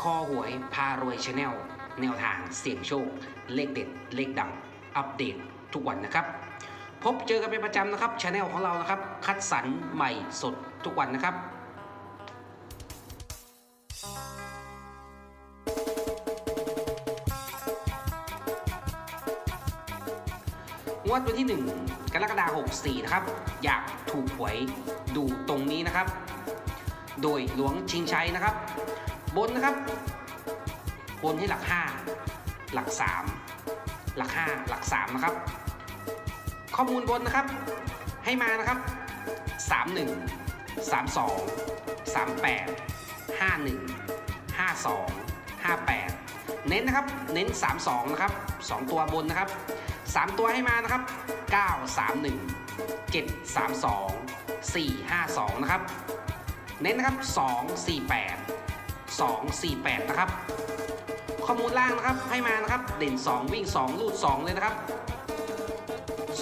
คอหวยพารวยชาแนลแนวทางเสี่ยงโชค เลขเด็ด เลขดัง อัปเดตทุกวันนะครับ พบเจอกันเป็นประจำนะครับชาแนลของเรานะครับ คัดสรรใหม่สดทุกวันนะครับงวดวันที่ 1 กรกฎาคม64 นะครับ อยากถูกหวยดูตรงนี้นะครับ โดยหลวงชิงชัยนะครับ บนนะครับ บนให้หลัก 5 หลัก 3 หลัก 5 หลัก 3 นะครับ ข้อมูลบนนะครับ ให้มานะครับ 31 32 38 51 52 58 เน้นนะครับ เน้น 32 นะครับ 2 ตัวบนนะครับ 3 ตัวให้มานะครับ 931 732 452 นะครับ เน้นนะครับ 248 248 นะครับ ข้อมูลล่างนะครับให้มานะครับ เด่น 2 วิ่ง 2 ลูด 2 เลยนะครับ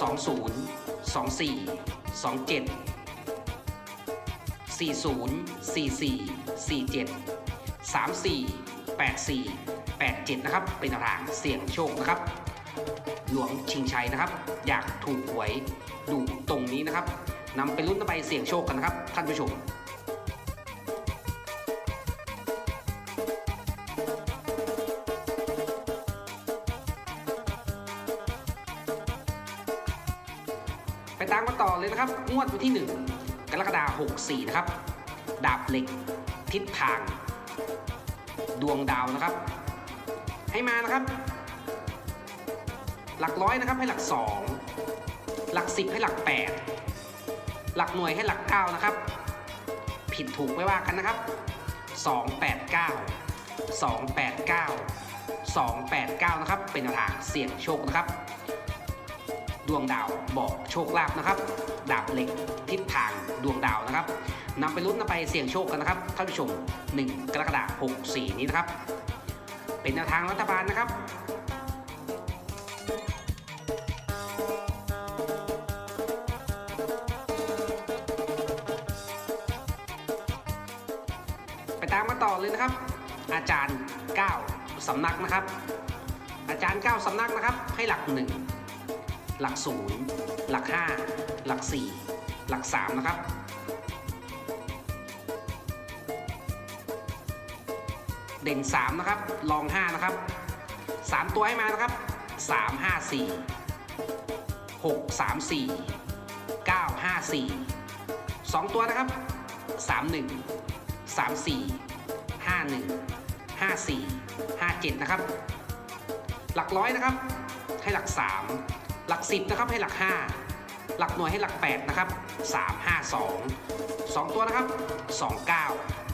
20 24 27 40 44 47 34 84 87 นะครับ เป็นทางเสี่ยงโชคนะครับ หลวงชิงชัยนะครับ อยากถูกหวยดูตรงนี้นะครับนำไปลุ้นไปเสี่ยงโชคกันนะครับ ท่านผู้ชม ตามกันต่อเลยนะครับ งวดวันที่ 1 กรกฎาคม64 นะครับ ดาบเหล็ก ทิศทาง ดวงดาวนะครับ ให้มานะครับ หลักร้อยนะครับให้หลัก 2 หลัก 10 ให้หลัก 8 หลักหน่วยให้หลัก 9 นะครับ ผิดถูกไม่ว่ากันนะครับ 289 289 289 นะครับ เป็นทางเสี่ยงโชคนะครับ ดวงดาวบอกโชคลาภนะครับ ดาบเหล็กทิศทางดวงดาวนะครับนำไปลุ้นนำไปเสี่ยงโชคกันนะครับท่านผู้ชม 1 กรกฎาคม64 นี้นะครับ เป็นแนวทางรัฐบาลนะครับไปตามมาต่อเลยนะครับ อาจารย์ 9 สำนักนะครับ อาจารย์ 9 สำนักนะครับ ให้หลัก 1 หลัก0หลัก 5 หลัก 4 หลัก 3 นะครับ เด่น 3 นะครับรอง 5 นะครับ 3 ตัวให้มานะครับ 3 5 4 6 3 4 9 5 4 2 ตัวนะครับ 3 1 3 4 5 1 5 4 5 7 นะครับ หลักร้อยนะครับ ให้หลัก 3 หลัก 10 นะครับให้หลัก 5 หลักหน่วยให้หลัก 8 นะครับ 3 5 2 2 ตัวนะครับ 29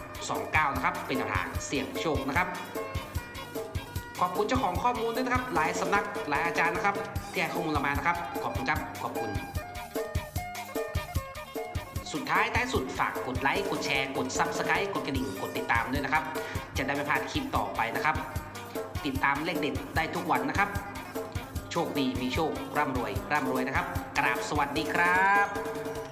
29 นะครับ เป็นแนวทางเสี่ยงโชคนะครับ ขอบคุณเจ้าของข้อมูลด้วยนะครับ หลายสำนักหลายอาจารย์นะครับ ที่ให้ข้อมูลเรามานะครับ ขอบคุณครับ ขอบคุณสุดท้ายท้ายสุดฝากกดไลค์ กดแชร์ กด Subscribe กดกระดิ่ง กดติดตามด้วยนะครับ จะได้ไม่พลาดคลิปต่อไปนะครับ ติดตามเลขเด็ดได้ทุกวันนะครับ โชคดีมีโชคร่ำรวยร่ำรวยนะครับ กราบสวัสดีครับ